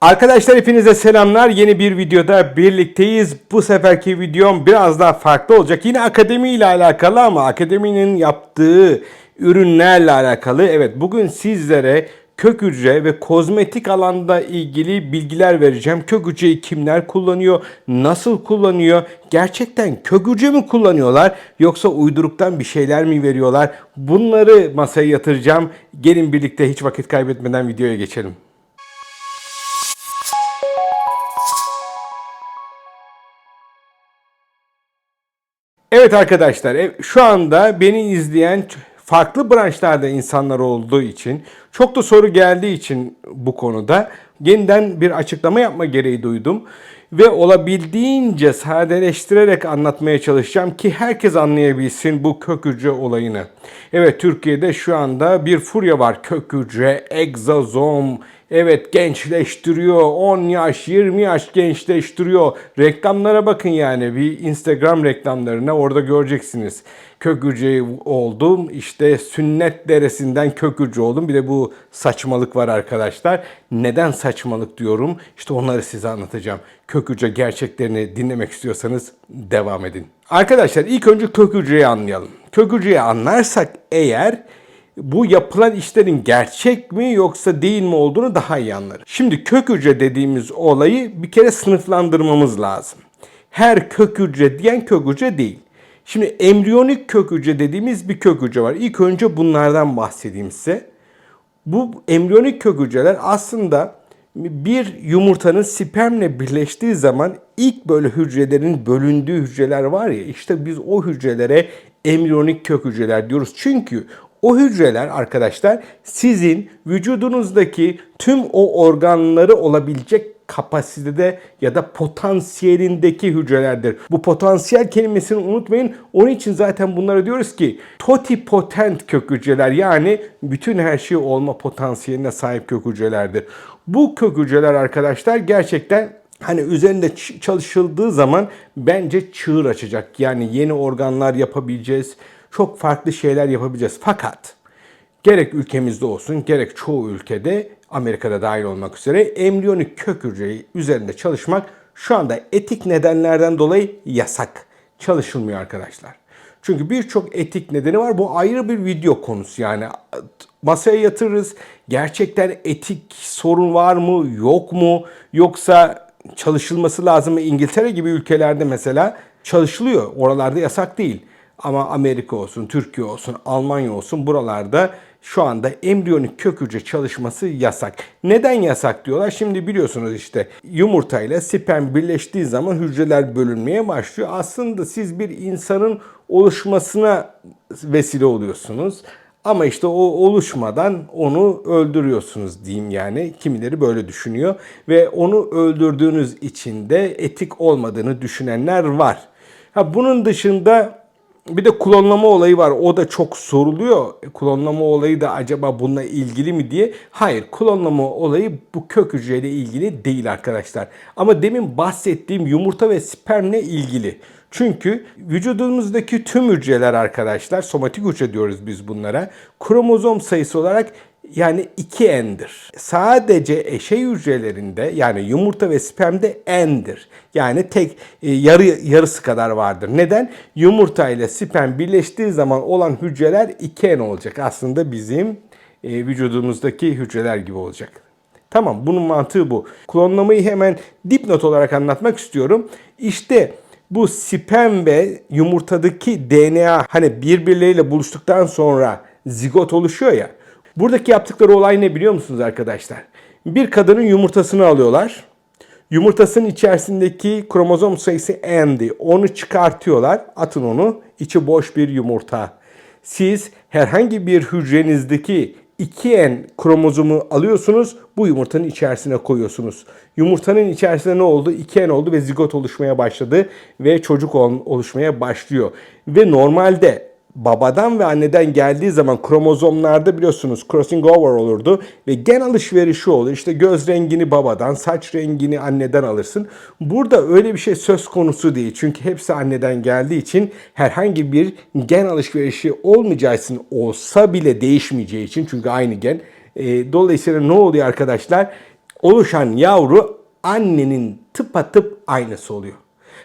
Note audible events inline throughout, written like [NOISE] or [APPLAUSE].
Arkadaşlar hepinize selamlar. Yeni bir videoda birlikteyiz. Bu seferki videom biraz daha farklı olacak. Yine akademi ile alakalı ama akademinin yaptığı ürünlerle alakalı. Evet bugün sizlere kök hücre ve kozmetik alanda ilgili bilgiler vereceğim. Kök hücreyi kimler kullanıyor? Nasıl kullanıyor? Gerçekten kök hücre mi kullanıyorlar? Yoksa uyduruktan bir şeyler mi veriyorlar? Bunları masaya yatıracağım. Gelin birlikte hiç vakit kaybetmeden videoya geçelim. Evet arkadaşlar şu anda beni izleyen farklı branşlarda insanlar olduğu için çok da soru geldiği için bu konuda yeniden bir açıklama yapma gereği duydum. Ve olabildiğince sadeleştirerek anlatmaya çalışacağım ki herkes anlayabilsin bu kök hücre olayını. Evet Türkiye'de şu anda bir furya var kök hücre, egzozom, Evet gençleştiriyor. 10 yaş, 20 yaş gençleştiriyor. Reklamlara bakın yani. Bir Instagram reklamlarına orada göreceksiniz. Kök hücre oldum. İşte sünnet deresinden kök hücre oldum. Bir de bu saçmalık var arkadaşlar. Neden saçmalık diyorum? İşte onları size anlatacağım. Kök hücre gerçeklerini dinlemek istiyorsanız devam edin. Arkadaşlar ilk önce kök hücreyi anlayalım. Kök hücreyi anlarsak eğer bu yapılan işlerin gerçek mi yoksa değil mi olduğunu daha iyi anlarız. Şimdi kök hücre dediğimiz olayı bir kere sınıflandırmamız lazım. Her kök hücre diyen kök hücre değil. Şimdi embriyonik kök hücre dediğimiz bir kök hücre var. İlk önce bunlardan bahsedeyim size. Bu embriyonik kök hücreler aslında bir yumurtanın spermle birleştiği zaman ilk böyle hücrelerin bölündüğü hücreler var ya işte biz o hücrelere embriyonik kök hücreler diyoruz. Çünkü o hücreler arkadaşlar sizin vücudunuzdaki tüm o organları olabilecek kapasitede ya da potansiyelindeki hücrelerdir. Bu potansiyel kelimesini unutmayın. Onun için zaten bunlara diyoruz ki totipotent kök hücreler yani bütün her şey olma potansiyeline sahip kök hücrelerdir. Bu kök hücreler arkadaşlar gerçekten hani üzerinde çalışıldığı zaman bence çığır açacak. Yani yeni organlar yapabileceğiz. Çok farklı şeyler yapabileceğiz. Fakat gerek ülkemizde olsun gerek çoğu ülkede Amerika'da dahil olmak üzere embriyonik kök hücreyi üzerinde çalışmak şu anda etik nedenlerden dolayı yasak. Çalışılmıyor arkadaşlar. Çünkü birçok etik nedeni var. Bu ayrı bir video konusu yani. Masaya yatırırız. Gerçekten etik sorun var mı, yok mu? Yoksa çalışılması lazım mı? İngiltere gibi ülkelerde mesela çalışılıyor. Oralarda yasak değil. Ama Amerika olsun, Türkiye olsun, Almanya olsun buralarda şu anda embriyonik kök hücre çalışması yasak. Neden yasak diyorlar? Şimdi biliyorsunuz işte yumurta ile sperm birleştiği zaman hücreler bölünmeye başlıyor. Aslında siz bir insanın oluşmasına vesile oluyorsunuz. Ama işte o oluşmadan onu öldürüyorsunuz diyeyim yani. Kimileri böyle düşünüyor ve onu öldürdüğünüz için de etik olmadığını düşünenler var. Ha bunun dışında bir de klonlama olayı var. O da çok soruluyor. E, Klonlama olayı da acaba bununla ilgili mi diye. Hayır, klonlama olayı bu kök hücreyle ilgili değil arkadaşlar. Ama demin bahsettiğim yumurta ve spermle ilgili. Çünkü vücudumuzdaki tüm hücreler arkadaşlar, somatik hücre diyoruz biz bunlara. Kromozom sayısı olarak yani 2N'dir. Sadece eşey hücrelerinde yani yumurta ve spermde N'dir. Yani tek e, yarı yarısı kadar vardır. Neden? Yumurta ile sperm birleştiği zaman olan hücreler 2N olacak. Aslında bizim e, vücudumuzdaki hücreler gibi olacak. Tamam bunun mantığı bu. Klonlamayı hemen dipnot olarak anlatmak istiyorum. İşte bu sperm ve yumurtadaki DNA hani birbirleriyle buluştuktan sonra zigot oluşuyor ya. Buradaki yaptıkları olay ne biliyor musunuz arkadaşlar? Bir kadının yumurtasını alıyorlar. Yumurtasının içerisindeki kromozom sayısı N'di. Onu çıkartıyorlar. Atın onu. İçi boş bir yumurta. Siz herhangi bir hücrenizdeki 2N kromozomu alıyorsunuz. Bu yumurtanın içerisine koyuyorsunuz. Yumurtanın içerisinde ne oldu? 2N oldu ve zigot oluşmaya başladı. Ve çocuk ol- oluşmaya başlıyor. Ve normalde babadan ve anneden geldiği zaman kromozomlarda biliyorsunuz crossing over olurdu ve gen alışverişi olur. İşte göz rengini babadan, saç rengini anneden alırsın. Burada öyle bir şey söz konusu değil. Çünkü hepsi anneden geldiği için herhangi bir gen alışverişi olmayacağı için olsa bile değişmeyeceği için çünkü aynı gen. E, dolayısıyla ne oluyor arkadaşlar? oluşan yavru annenin tıpatıp aynısı oluyor.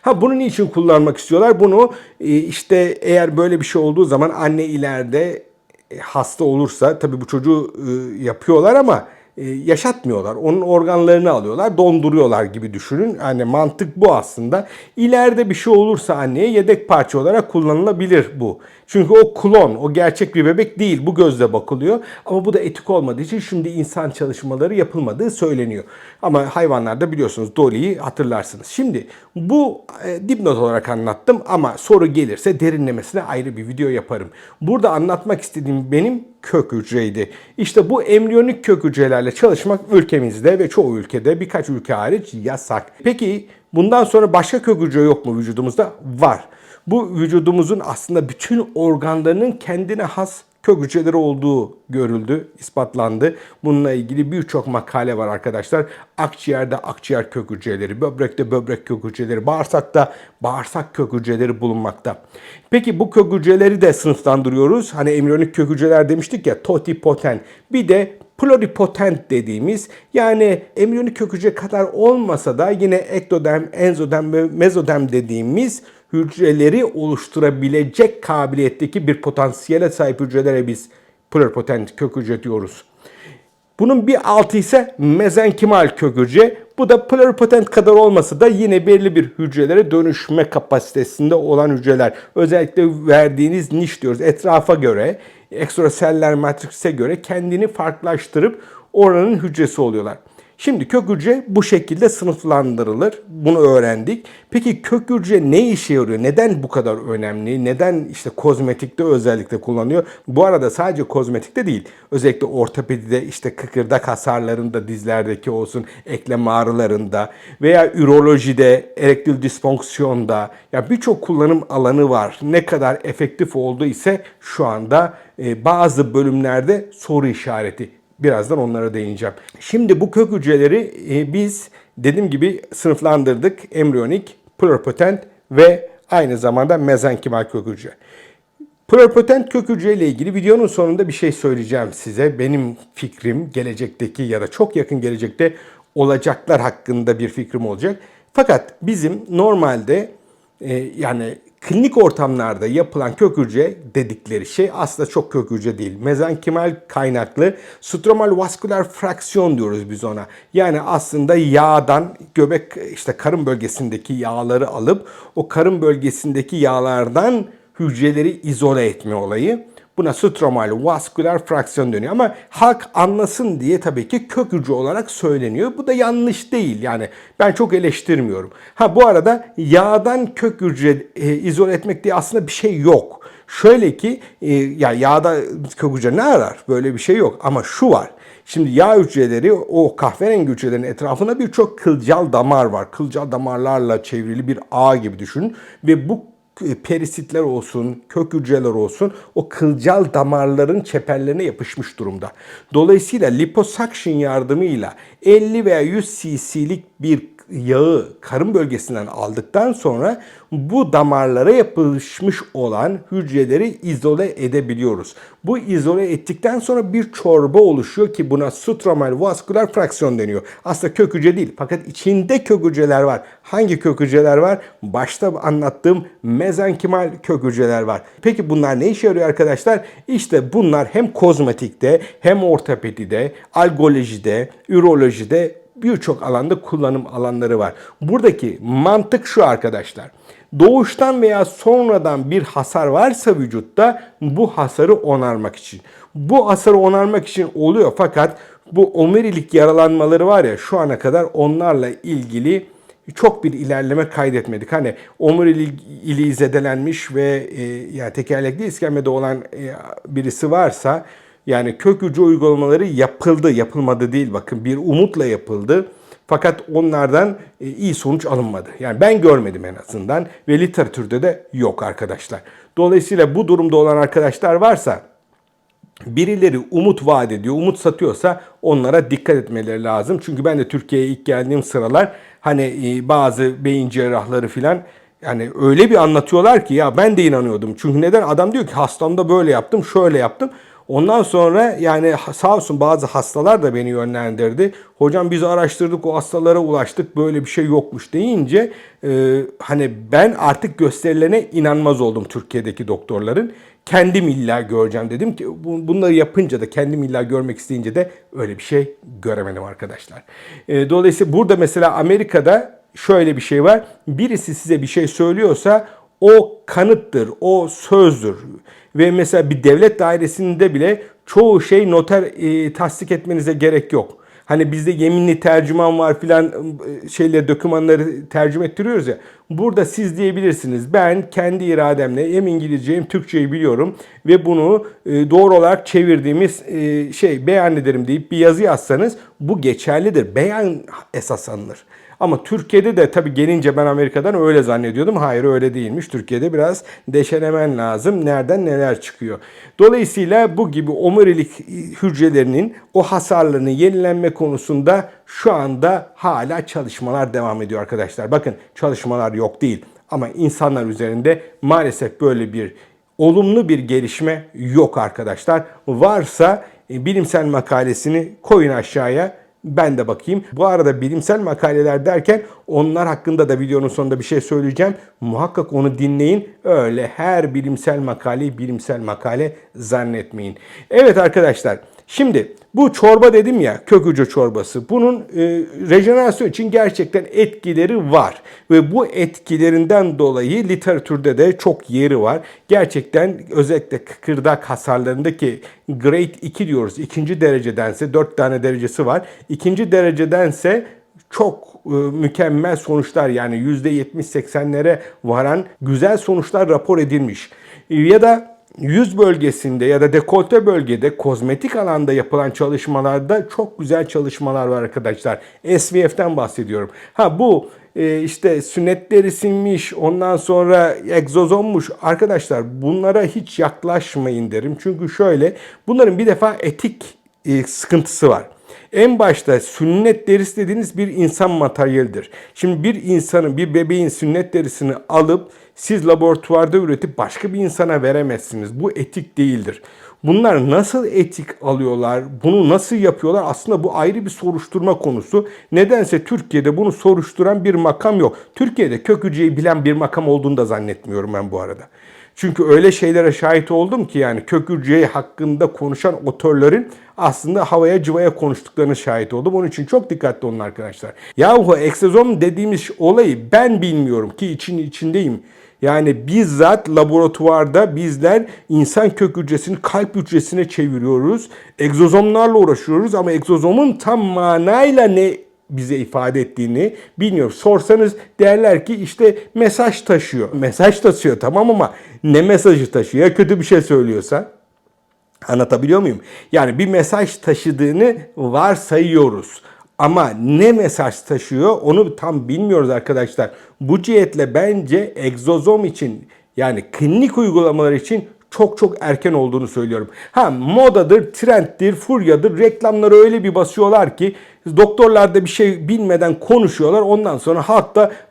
Ha bunu niçin kullanmak istiyorlar? Bunu e, işte eğer böyle bir şey olduğu zaman anne ileride e, hasta olursa tabii bu çocuğu e, yapıyorlar ama yaşatmıyorlar. Onun organlarını alıyorlar, donduruyorlar gibi düşünün. Yani mantık bu aslında. İleride bir şey olursa anneye yedek parça olarak kullanılabilir bu. Çünkü o klon, o gerçek bir bebek değil. Bu gözle bakılıyor. Ama bu da etik olmadığı için şimdi insan çalışmaları yapılmadığı söyleniyor. Ama hayvanlarda biliyorsunuz Dolly'yi hatırlarsınız. Şimdi bu e, dipnot olarak anlattım ama soru gelirse derinlemesine ayrı bir video yaparım. Burada anlatmak istediğim benim kök hücreydi. İşte bu embriyonik kök hücrelerle çalışmak ülkemizde ve çoğu ülkede birkaç ülke hariç yasak. Peki bundan sonra başka kök hücre yok mu vücudumuzda? Var. Bu vücudumuzun aslında bütün organlarının kendine has kök hücreleri olduğu görüldü, ispatlandı. Bununla ilgili birçok makale var arkadaşlar. Akciğerde akciğer kök hücreleri, böbrekte böbrek kök hücreleri, bağırsakta bağırsak kök hücreleri bulunmakta. Peki bu kök hücreleri de sınıflandırıyoruz. Hani embriyonik kök hücreler demiştik ya, totipotent. Bir de pluripotent dediğimiz yani embriyonik kök hücre kadar olmasa da yine ektodem, enzodem ve mezodem dediğimiz hücreleri oluşturabilecek kabiliyetteki bir potansiyele sahip hücrelere biz pluripotent kök hücre diyoruz. Bunun bir altı ise mezenkimal kök hücre. Bu da pluripotent kadar olmasa da yine belli bir hücrelere dönüşme kapasitesinde olan hücreler. Özellikle verdiğiniz niş diyoruz etrafa göre, ekstraseller matrise göre kendini farklılaştırıp oranın hücresi oluyorlar. Şimdi kök hücre bu şekilde sınıflandırılır. Bunu öğrendik. Peki kök hücre ne işe yarıyor? Neden bu kadar önemli? Neden işte kozmetikte özellikle kullanıyor? Bu arada sadece kozmetikte değil. Özellikle ortopedide işte kıkırdak hasarlarında dizlerdeki olsun, eklem ağrılarında veya ürolojide, erektil disfonksiyonda ya birçok kullanım alanı var. Ne kadar efektif olduğu ise şu anda e, bazı bölümlerde soru işareti. Birazdan onlara değineceğim. Şimdi bu kök hücreleri e, biz dediğim gibi sınıflandırdık. Embriyonik, pluripotent ve aynı zamanda mezenkimal kök hücre. Pluripotent kök hücre ilgili videonun sonunda bir şey söyleyeceğim size. Benim fikrim gelecekteki ya da çok yakın gelecekte olacaklar hakkında bir fikrim olacak. Fakat bizim normalde e, yani klinik ortamlarda yapılan kök hücre dedikleri şey aslında çok kök hücre değil. Mezenkimal kaynaklı stromal vasküler fraksiyon diyoruz biz ona. Yani aslında yağdan göbek işte karın bölgesindeki yağları alıp o karın bölgesindeki yağlardan hücreleri izole etme olayı. Buna stromal vasküler fraksiyon deniyor ama halk anlasın diye tabii ki kök hücre olarak söyleniyor. Bu da yanlış değil yani ben çok eleştirmiyorum. Ha bu arada yağdan kök hücre e, izole etmek diye aslında bir şey yok. Şöyle ki e, ya yağda kök hücre ne arar? Böyle bir şey yok ama şu var. Şimdi yağ hücreleri o kahverengi hücrelerin etrafında birçok kılcal damar var. Kılcal damarlarla çevrili bir ağ gibi düşünün ve bu perisitler olsun, kök hücreler olsun o kılcal damarların çeperlerine yapışmış durumda. Dolayısıyla liposuction yardımıyla 50 veya 100 cc'lik bir yağı karın bölgesinden aldıktan sonra bu damarlara yapışmış olan hücreleri izole edebiliyoruz. Bu izole ettikten sonra bir çorba oluşuyor ki buna supramal vasküler fraksiyon deniyor. Aslında kök hücre değil fakat içinde kök hücreler var. Hangi kök hücreler var? Başta anlattığım mezenkimal kök hücreler var. Peki bunlar ne işe yarıyor arkadaşlar? İşte bunlar hem kozmetikte hem ortopedide, algolojide, ürolojide birçok alanda kullanım alanları var. Buradaki mantık şu arkadaşlar. Doğuştan veya sonradan bir hasar varsa vücutta bu hasarı onarmak için. Bu hasarı onarmak için oluyor fakat bu omurilik yaralanmaları var ya şu ana kadar onlarla ilgili çok bir ilerleme kaydetmedik. Hani omuriliği zedelenmiş ve e, yani tekerlekli iskemlede olan e, birisi varsa yani kök hücre uygulamaları yapıldı, yapılmadı değil bakın bir umutla yapıldı. Fakat onlardan e, iyi sonuç alınmadı. Yani ben görmedim en azından ve literatürde de yok arkadaşlar. Dolayısıyla bu durumda olan arkadaşlar varsa birileri umut vaat ediyor, umut satıyorsa onlara dikkat etmeleri lazım. Çünkü ben de Türkiye'ye ilk geldiğim sıralar hani e, bazı beyin cerrahları filan Yani öyle bir anlatıyorlar ki ya ben de inanıyordum. Çünkü neden? Adam diyor ki hastamda böyle yaptım, şöyle yaptım. Ondan sonra yani sağ olsun bazı hastalar da beni yönlendirdi. Hocam biz araştırdık o hastalara ulaştık böyle bir şey yokmuş deyince e, hani ben artık gösterilerine inanmaz oldum Türkiye'deki doktorların. Kendim illa göreceğim dedim ki bu- bunları yapınca da kendim illa görmek isteyince de öyle bir şey göremedim arkadaşlar. E, dolayısıyla burada mesela Amerika'da şöyle bir şey var. Birisi size bir şey söylüyorsa o kanıttır, o sözdür. Ve mesela bir devlet dairesinde bile çoğu şey noter e, tasdik etmenize gerek yok. Hani bizde yeminli tercüman var filan e, şeyle dokümanları tercüme ettiriyoruz ya. Burada siz diyebilirsiniz. Ben kendi irademle hem İngilizce hem Türkçeyi biliyorum ve bunu e, doğru olarak çevirdiğimiz e, şey beyan ederim deyip bir yazı yazsanız bu geçerlidir. Beyan esas alınır. Ama Türkiye'de de tabii gelince ben Amerika'dan öyle zannediyordum. Hayır öyle değilmiş. Türkiye'de biraz deşelemen lazım. Nereden neler çıkıyor. Dolayısıyla bu gibi omurilik hücrelerinin o hasarlarını yenilenme konusunda şu anda hala çalışmalar devam ediyor arkadaşlar. Bakın çalışmalar yok değil. Ama insanlar üzerinde maalesef böyle bir olumlu bir gelişme yok arkadaşlar. Varsa e, bilimsel makalesini koyun aşağıya. Ben de bakayım. Bu arada bilimsel makaleler derken onlar hakkında da videonun sonunda bir şey söyleyeceğim. Muhakkak onu dinleyin. Öyle her bilimsel makaleyi bilimsel makale zannetmeyin. Evet arkadaşlar. Şimdi bu çorba dedim ya kök hücre çorbası. Bunun e, rejenerasyon için gerçekten etkileri var. Ve bu etkilerinden dolayı literatürde de çok yeri var. Gerçekten özellikle kıkırdak hasarlarındaki grade 2 diyoruz. İkinci derecedense 4 tane derecesi var. İkinci derecedense çok e, mükemmel sonuçlar yani %70-80'lere varan güzel sonuçlar rapor edilmiş. Ya da yüz bölgesinde ya da dekolte bölgede kozmetik alanda yapılan çalışmalarda çok güzel çalışmalar var arkadaşlar. SVF'den bahsediyorum. Ha bu e, işte sünnet derisinmiş ondan sonra egzozommuş arkadaşlar bunlara hiç yaklaşmayın derim. Çünkü şöyle bunların bir defa etik e, sıkıntısı var. En başta sünnet derisi dediğiniz bir insan materyalidir. Şimdi bir insanın, bir bebeğin sünnet derisini alıp siz laboratuvarda üretip başka bir insana veremezsiniz. Bu etik değildir. Bunlar nasıl etik alıyorlar, bunu nasıl yapıyorlar aslında bu ayrı bir soruşturma konusu. Nedense Türkiye'de bunu soruşturan bir makam yok. Türkiye'de kök hücreyi bilen bir makam olduğunu da zannetmiyorum ben bu arada. Çünkü öyle şeylere şahit oldum ki yani kök hücre hakkında konuşan otörlerin aslında havaya cıvaya konuştuklarını şahit oldum. Onun için çok dikkatli olun arkadaşlar. Yahu eksozom dediğimiz olayı ben bilmiyorum ki için içindeyim. Yani bizzat laboratuvarda bizler insan kök hücresini kalp hücresine çeviriyoruz. Egzozomlarla uğraşıyoruz ama egzozomun tam manayla ne bize ifade ettiğini bilmiyorum. Sorsanız derler ki işte mesaj taşıyor. Mesaj taşıyor tamam ama ne mesajı taşıyor? Ya kötü bir şey söylüyorsa? Anlatabiliyor muyum? Yani bir mesaj taşıdığını varsayıyoruz. Ama ne mesaj taşıyor onu tam bilmiyoruz arkadaşlar. Bu cihetle bence egzozom için yani klinik uygulamalar için çok çok erken olduğunu söylüyorum. Ha modadır, trenddir, furyadır. Reklamları öyle bir basıyorlar ki doktorlar da bir şey bilmeden konuşuyorlar. Ondan sonra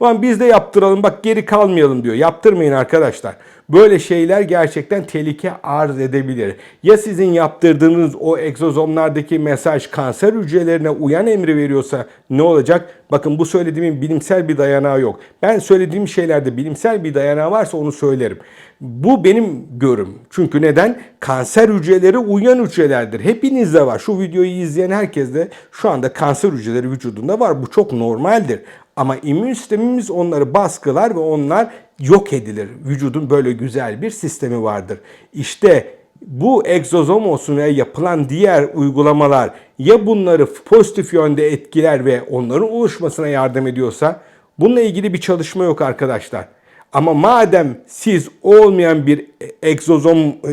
Lan biz de yaptıralım bak geri kalmayalım diyor. Yaptırmayın arkadaşlar. Böyle şeyler gerçekten tehlike arz edebilir. Ya sizin yaptırdığınız o egzozomlardaki mesaj kanser hücrelerine uyan emri veriyorsa ne olacak? Bakın bu söylediğimin bilimsel bir dayanağı yok. Ben söylediğim şeylerde bilimsel bir dayanağı varsa onu söylerim. Bu benim görüm. Çünkü neden? Kanser hücreleri uyan hücrelerdir. Hepinizde var. Şu videoyu izleyen herkeste şu anda kanser hücreleri vücudunda var. Bu çok normaldir. Ama immün sistemimiz onları baskılar ve onlar yok edilir. Vücudun böyle güzel bir sistemi vardır. İşte bu egzozom olsun veya yapılan diğer uygulamalar ya bunları pozitif yönde etkiler ve onların oluşmasına yardım ediyorsa bununla ilgili bir çalışma yok arkadaşlar. Ama madem siz olmayan bir egzozom e,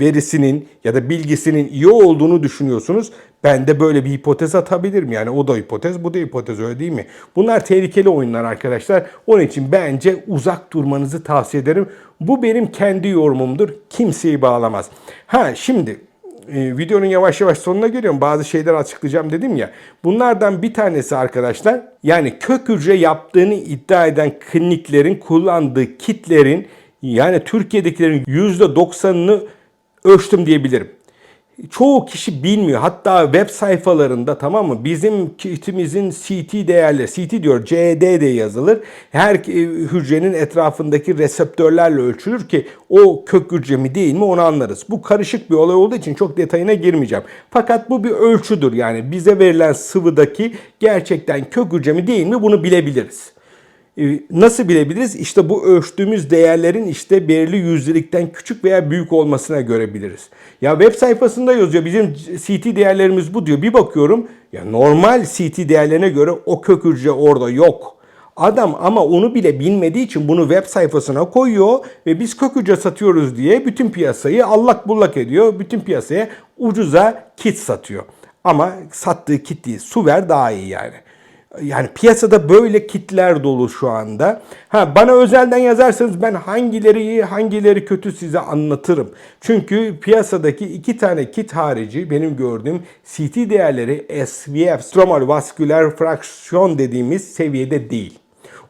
verisinin ya da bilgisinin iyi olduğunu düşünüyorsunuz, ben de böyle bir hipotez atabilirim. Yani o da hipotez, bu da hipotez öyle değil mi? Bunlar tehlikeli oyunlar arkadaşlar. Onun için bence uzak durmanızı tavsiye ederim. Bu benim kendi yorumumdur. Kimseyi bağlamaz. Ha şimdi e, videonun yavaş yavaş sonuna geliyorum. Bazı şeyler açıklayacağım dedim ya. Bunlardan bir tanesi arkadaşlar yani kök hücre yaptığını iddia eden kliniklerin kullandığı kitlerin yani Türkiye'dekilerin %90'ını ölçtüm diyebilirim çoğu kişi bilmiyor. Hatta web sayfalarında tamam mı? Bizim kitimizin CT değerleri, CT diyor CD diye yazılır. Her hücrenin etrafındaki reseptörlerle ölçülür ki o kök hücre mi değil mi onu anlarız. Bu karışık bir olay olduğu için çok detayına girmeyeceğim. Fakat bu bir ölçüdür. Yani bize verilen sıvıdaki gerçekten kök hücre mi değil mi bunu bilebiliriz. Ee, nasıl bilebiliriz? İşte bu ölçtüğümüz değerlerin işte belirli yüzdelikten küçük veya büyük olmasına göre biliriz. Ya web sayfasında yazıyor bizim CT değerlerimiz bu diyor. Bir bakıyorum ya normal CT değerlerine göre o kök hücre orada yok. Adam ama onu bile bilmediği için bunu web sayfasına koyuyor ve biz kök hücre satıyoruz diye bütün piyasayı allak bullak ediyor. Bütün piyasaya ucuza kit satıyor. Ama sattığı kit değil, su ver daha iyi yani. Yani piyasada böyle kitler dolu şu anda. Ha bana özelden yazarsanız ben hangileri iyi, hangileri kötü size anlatırım. Çünkü piyasadaki iki tane kit harici benim gördüğüm CT değerleri SVF, stromal vasküler fraksiyon dediğimiz seviyede değil.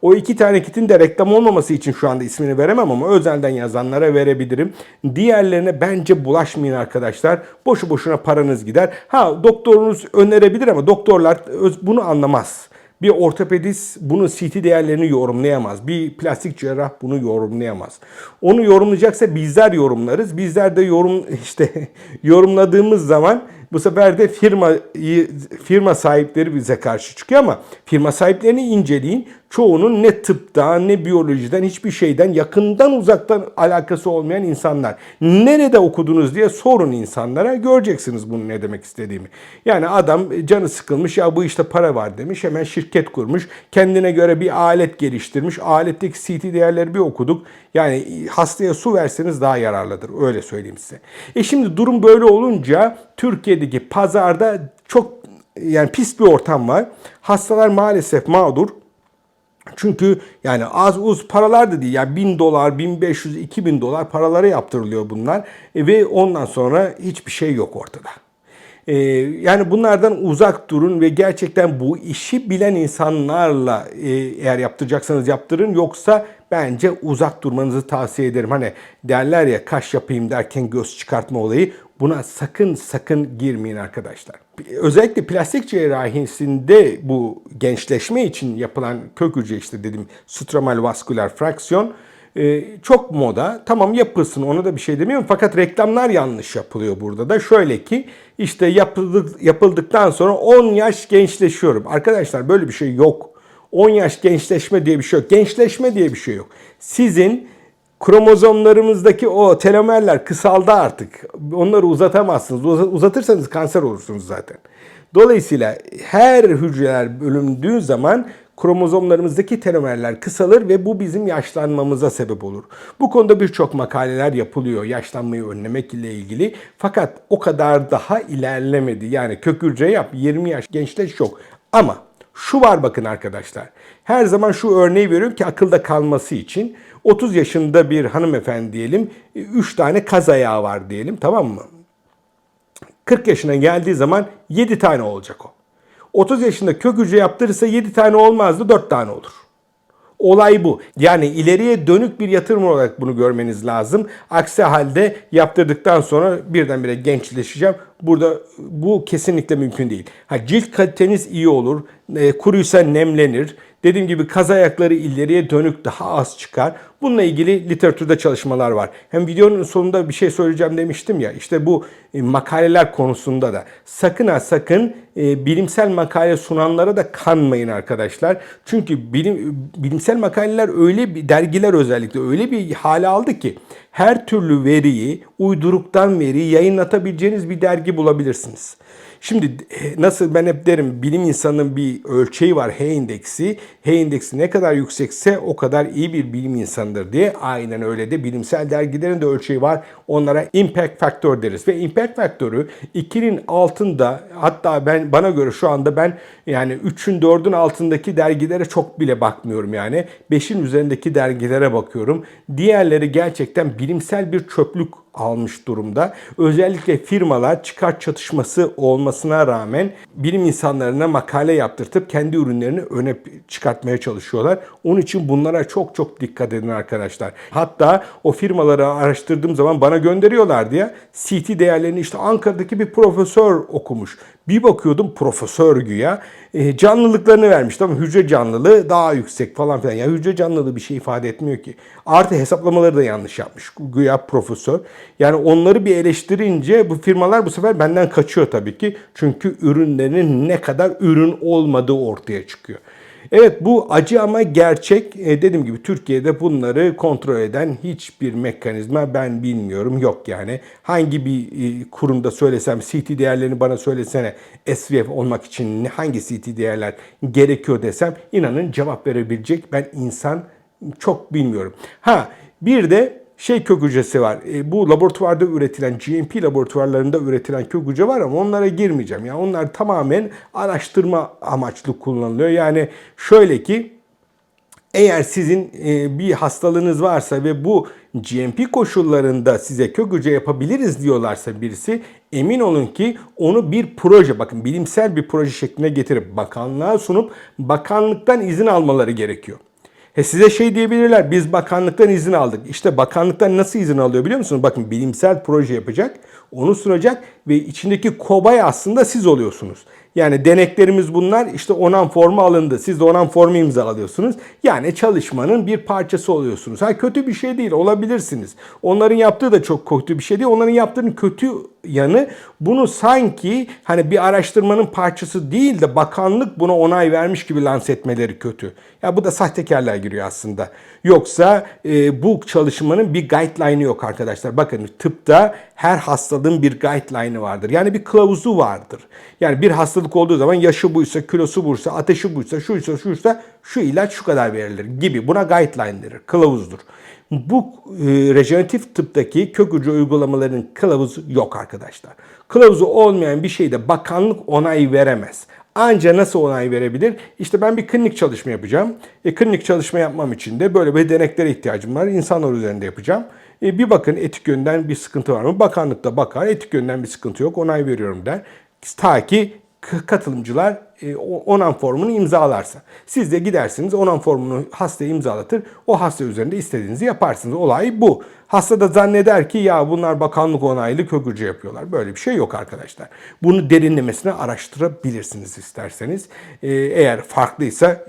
O iki tane kitin de reklam olmaması için şu anda ismini veremem ama özelden yazanlara verebilirim. Diğerlerine bence bulaşmayın arkadaşlar. Boşu boşuna paranız gider. Ha doktorunuz önerebilir ama doktorlar bunu anlamaz. Bir ortopedist bunu CT değerlerini yorumlayamaz. Bir plastik cerrah bunu yorumlayamaz. Onu yorumlayacaksa bizler yorumlarız. Bizler de yorum [LAUGHS] işte yorumladığımız zaman bu sefer de firma firma sahipleri bize karşı çıkıyor ama firma sahiplerini inceleyin. Çoğunun ne tıptan ne biyolojiden hiçbir şeyden yakından uzaktan alakası olmayan insanlar. Nerede okudunuz diye sorun insanlara göreceksiniz bunun ne demek istediğimi. Yani adam canı sıkılmış ya bu işte para var demiş hemen şirket kurmuş. Kendine göre bir alet geliştirmiş. Aletteki CT değerleri bir okuduk. Yani hastaya su verseniz daha yararlıdır öyle söyleyeyim size. E şimdi durum böyle olunca Türkiye'deki pazarda çok yani pis bir ortam var. Hastalar maalesef mağdur. Çünkü yani az uz paralar da değil. Yani 1000 dolar, 1500, 2000 dolar paralara yaptırılıyor bunlar. E, ve ondan sonra hiçbir şey yok ortada. E, yani bunlardan uzak durun ve gerçekten bu işi bilen insanlarla e, eğer yaptıracaksanız yaptırın. Yoksa bence uzak durmanızı tavsiye ederim. Hani derler ya kaş yapayım derken göz çıkartma olayı. Buna sakın sakın girmeyin arkadaşlar. Özellikle plastik cerrahisinde bu gençleşme için yapılan kök hücre işte dedim stromal vasküler fraksiyon e, çok moda. Tamam yapılsın ona da bir şey demiyorum fakat reklamlar yanlış yapılıyor burada da. Şöyle ki işte yapıldık, yapıldıktan sonra 10 yaş gençleşiyorum. Arkadaşlar böyle bir şey yok. 10 yaş gençleşme diye bir şey yok. Gençleşme diye bir şey yok. Sizin kromozomlarımızdaki o telomerler kısaldı artık. Onları uzatamazsınız. Uzatırsanız kanser olursunuz zaten. Dolayısıyla her hücreler bölündüğü zaman kromozomlarımızdaki telomerler kısalır ve bu bizim yaşlanmamıza sebep olur. Bu konuda birçok makaleler yapılıyor yaşlanmayı önlemek ile ilgili. Fakat o kadar daha ilerlemedi. Yani kök hücre yap 20 yaş gençleş yok. Ama şu var bakın arkadaşlar. Her zaman şu örneği veriyorum ki akılda kalması için. 30 yaşında bir hanımefendi diyelim. 3 tane kaz ayağı var diyelim tamam mı? 40 yaşına geldiği zaman 7 tane olacak o. 30 yaşında kök hücre yaptırırsa 7 tane olmazdı 4 tane olur. Olay bu. Yani ileriye dönük bir yatırım olarak bunu görmeniz lazım. Aksi halde yaptırdıktan sonra birdenbire gençleşeceğim. Burada bu kesinlikle mümkün değil. Ha, cilt kaliteniz iyi olur. E, kuruysa nemlenir. Dediğim gibi kaz ayakları ileriye dönük daha az çıkar. Bununla ilgili literatürde çalışmalar var. Hem videonun sonunda bir şey söyleyeceğim demiştim ya. İşte bu e, makaleler konusunda da sakın ha sakın e, bilimsel makale sunanlara da kanmayın arkadaşlar. Çünkü bilim, bilimsel makaleler öyle bir dergiler özellikle öyle bir hale aldı ki her türlü veriyi uyduruktan veriyi yayınlatabileceğiniz bir dergi bulabilirsiniz. Şimdi e, nasıl ben hep derim bilim insanının bir ölçeği var H indeksi. H indeksi ne kadar yüksekse o kadar iyi bir bilim insanıdır diye. Aynen öyle de bilimsel dergilerin de ölçeği var. Onlara impact factor deriz ve impact faktörü 2'nin altında hatta ben bana göre şu anda ben yani 3'ün 4'ün altındaki dergilere çok bile bakmıyorum yani. 5'in üzerindeki dergilere bakıyorum. Diğerleri gerçekten bilimsel bir çöplük almış durumda. Özellikle firmalar çıkar çatışması olmasına rağmen bilim insanlarına makale yaptırtıp kendi ürünlerini öne çıkartmaya çalışıyorlar. Onun için bunlara çok çok dikkat edin arkadaşlar. Hatta o firmaları araştırdığım zaman bana gönderiyorlardı ya. CT değerlerini işte Ankara'daki bir profesör okumuş. Bir bakıyordum profesör güya e, canlılıklarını vermiş. Ama hücre canlılığı daha yüksek falan filan. Ya hücre canlılığı bir şey ifade etmiyor ki. Artı hesaplamaları da yanlış yapmış. Güya profesör. Yani onları bir eleştirince bu firmalar bu sefer benden kaçıyor tabii ki. Çünkü ürünlerinin ne kadar ürün olmadığı ortaya çıkıyor. Evet bu acı ama gerçek. E, dediğim gibi Türkiye'de bunları kontrol eden hiçbir mekanizma ben bilmiyorum. Yok yani. Hangi bir e, kurumda söylesem CT değerlerini bana söylesene SVF olmak için hangi CT değerler gerekiyor desem inanın cevap verebilecek ben insan çok bilmiyorum. Ha bir de şey kök hücresi var. E, bu laboratuvarda üretilen, GMP laboratuvarlarında üretilen kök hücre var ama onlara girmeyeceğim. Yani onlar tamamen araştırma amaçlı kullanılıyor. Yani şöyle ki eğer sizin e, bir hastalığınız varsa ve bu GMP koşullarında size kök hücre yapabiliriz diyorlarsa birisi emin olun ki onu bir proje bakın bilimsel bir proje şekline getirip bakanlığa sunup bakanlıktan izin almaları gerekiyor. He size şey diyebilirler. Biz bakanlıktan izin aldık. İşte bakanlıktan nasıl izin alıyor biliyor musunuz? Bakın bilimsel proje yapacak. Onu sunacak ve içindeki kobay aslında siz oluyorsunuz. Yani deneklerimiz bunlar. İşte onan formu alındı. Siz de onan formu imzalıyorsunuz. Yani çalışmanın bir parçası oluyorsunuz. Ha kötü bir şey değil. Olabilirsiniz. Onların yaptığı da çok kötü bir şey değil. Onların yaptığının kötü yanı bunu sanki hani bir araştırmanın parçası değil de bakanlık buna onay vermiş gibi lanse etmeleri kötü. Ya bu da sahtekarlığa giriyor aslında. Yoksa e, bu çalışmanın bir guideline'ı yok arkadaşlar. Bakın tıpta her hastalığın bir guideline'ı vardır. Yani bir kılavuzu vardır. Yani bir hastalık olduğu zaman yaşı buysa, kilosu buysa, ateşi buysa, şuysa, şuysa şu ilaç şu kadar verilir gibi. Buna guideline denir, kılavuzdur. Bu e, rejeneratif tıptaki kök hücre uygulamalarının kılavuzu yok arkadaşlar. Kılavuzu olmayan bir şeyde bakanlık onay veremez. Anca nasıl onay verebilir? İşte ben bir klinik çalışma yapacağım. E, klinik çalışma yapmam için de böyle bir deneklere ihtiyacım var. İnsanlar üzerinde yapacağım. E, bir bakın etik yönden bir sıkıntı var mı? Bakanlık da bakar. Etik yönden bir sıkıntı yok. Onay veriyorum der. Ta ki katılımcılar e, onan formunu imzalarsa. Siz de gidersiniz onan formunu hastaya imzalatır. O hasta üzerinde istediğinizi yaparsınız. Olay bu. Hasta da zanneder ki ya bunlar bakanlık onaylı kök hücre yapıyorlar. Böyle bir şey yok arkadaşlar. Bunu derinlemesine araştırabilirsiniz isterseniz. E, eğer farklıysa, e,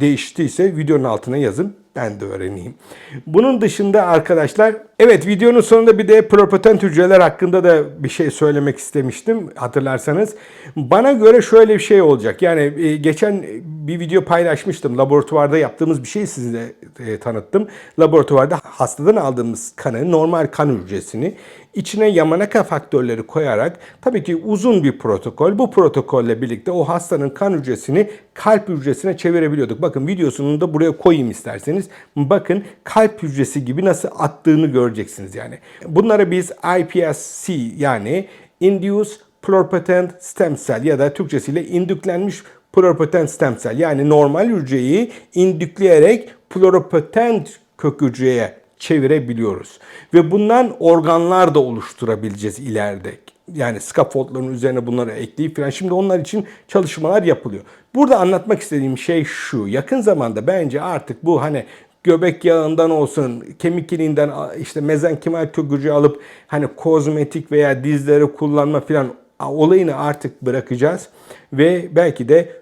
değiştiyse videonun altına yazın. Ben de öğreneyim. Bunun dışında arkadaşlar evet videonun sonunda bir de pluripotent hücreler hakkında da bir şey söylemek istemiştim hatırlarsanız. Bana göre şöyle bir şey olacak. Yani e, geçen bir video paylaşmıştım. Laboratuvarda yaptığımız bir şey size e, tanıttım. Laboratuvarda hastadan aldığımız kanı, normal kan hücresini içine Yamanaka faktörleri koyarak tabii ki uzun bir protokol. Bu protokolle birlikte o hastanın kan hücresini kalp hücresine çevirebiliyorduk. Bakın videosunu da buraya koyayım isterseniz. Bakın kalp hücresi gibi nasıl attığını göreceksiniz yani. Bunlara biz iPSC yani Induced Pluripotent Stem Cell ya da Türkçesiyle indüklenmiş pluripotent stem cell yani normal hücreyi indükleyerek pluripotent kök hücreye çevirebiliyoruz. Ve bundan organlar da oluşturabileceğiz ileride. Yani scaffoldların üzerine bunları ekleyip falan. Şimdi onlar için çalışmalar yapılıyor. Burada anlatmak istediğim şey şu. Yakın zamanda bence artık bu hani göbek yağından olsun, kemik iliğinden işte mezenkimal kök hücre alıp hani kozmetik veya dizleri kullanma falan olayını artık bırakacağız. Ve belki de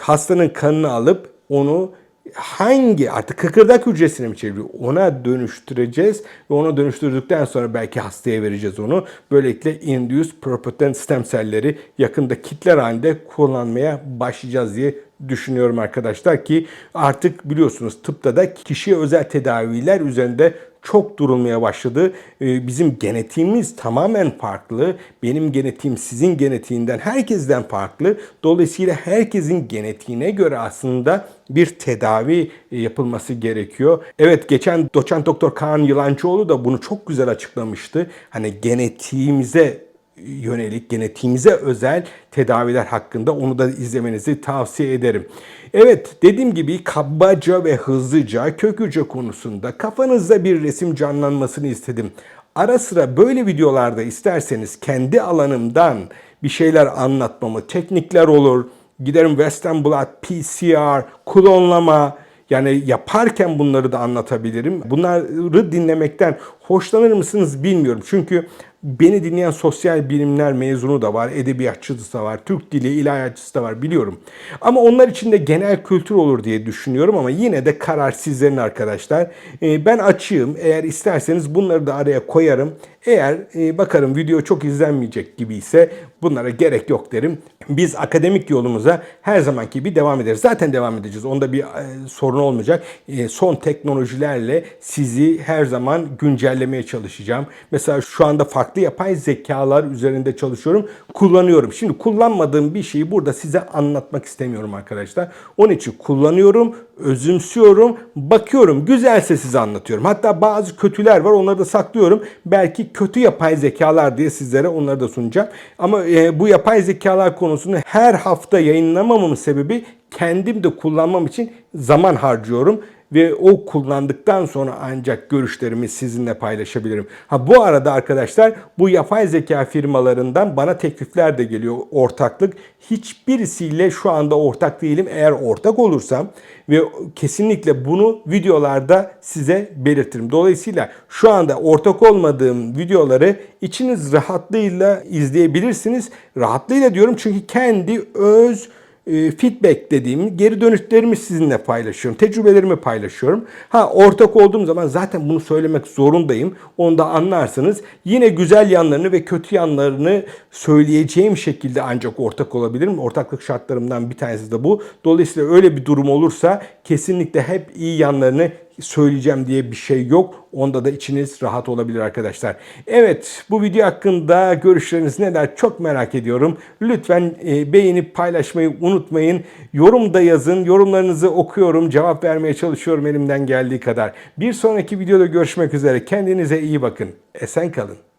hastanın kanını alıp onu hangi artık kıkırdak hücresine mi çeviriyor ona dönüştüreceğiz ve ona dönüştürdükten sonra belki hastaya vereceğiz onu. Böylelikle induced pluripotent stem selleri yakında kitler halinde kullanmaya başlayacağız diye düşünüyorum arkadaşlar ki artık biliyorsunuz tıpta da kişiye özel tedaviler üzerinde çok durulmaya başladı. Ee, bizim genetiğimiz tamamen farklı. Benim genetiğim sizin genetiğinden herkesten farklı. Dolayısıyla herkesin genetiğine göre aslında bir tedavi e, yapılması gerekiyor. Evet geçen doçent doktor Kaan Yılancıoğlu da bunu çok güzel açıklamıştı. Hani genetiğimize yönelik genetiğimize özel tedaviler hakkında onu da izlemenizi tavsiye ederim. Evet dediğim gibi kabaca ve hızlıca kök hücre konusunda kafanızda bir resim canlanmasını istedim. Ara sıra böyle videolarda isterseniz kendi alanımdan bir şeyler anlatmamı, teknikler olur, giderim Western Blot, PCR, klonlama, yani yaparken bunları da anlatabilirim. Bunları dinlemekten hoşlanır mısınız bilmiyorum. Çünkü beni dinleyen sosyal bilimler mezunu da var, edebiyatçısı da var, Türk dili ilahiyatçısı da var biliyorum. Ama onlar için de genel kültür olur diye düşünüyorum ama yine de karar sizlerin arkadaşlar. Ee, Ben açığım. Eğer isterseniz bunları da araya koyarım. Eğer e, bakarım video çok izlenmeyecek gibi ise bunlara gerek yok derim. Biz akademik yolumuza her zamanki gibi devam ederiz. Zaten devam edeceğiz. Onda bir e, sorun olmayacak. E, son teknolojilerle sizi her zaman güncellemeye çalışacağım. Mesela şu anda farklı yapay zekalar üzerinde çalışıyorum. Kullanıyorum. Şimdi kullanmadığım bir şeyi burada size anlatmak istemiyorum arkadaşlar. Onun için kullanıyorum, özümsüyorum, bakıyorum. Güzelse size anlatıyorum. Hatta bazı kötüler var. Onları da saklıyorum. Belki kötü yapay zekalar diye sizlere onları da sunacağım. Ama e, bu yapay zekalar konusunu her hafta yayınlamamamın sebebi kendim de kullanmam için zaman harcıyorum ve o kullandıktan sonra ancak görüşlerimi sizinle paylaşabilirim. Ha bu arada arkadaşlar bu yapay zeka firmalarından bana teklifler de geliyor ortaklık. Hiçbirisiyle şu anda ortak değilim. Eğer ortak olursam ve kesinlikle bunu videolarda size belirtirim. Dolayısıyla şu anda ortak olmadığım videoları içiniz rahatlığıyla izleyebilirsiniz. Rahatlığıyla diyorum çünkü kendi öz feedback dediğim geri dönüşlerimi sizinle paylaşıyorum. Tecrübelerimi paylaşıyorum. Ha ortak olduğum zaman zaten bunu söylemek zorundayım. Onu da anlarsınız. Yine güzel yanlarını ve kötü yanlarını söyleyeceğim şekilde ancak ortak olabilirim. Ortaklık şartlarımdan bir tanesi de bu. Dolayısıyla öyle bir durum olursa kesinlikle hep iyi yanlarını söyleyeceğim diye bir şey yok. Onda da içiniz rahat olabilir arkadaşlar. Evet bu video hakkında görüşleriniz neler çok merak ediyorum. Lütfen e, beğenip paylaşmayı unutmayın. Yorum da yazın. Yorumlarınızı okuyorum. Cevap vermeye çalışıyorum elimden geldiği kadar. Bir sonraki videoda görüşmek üzere. Kendinize iyi bakın. Esen kalın.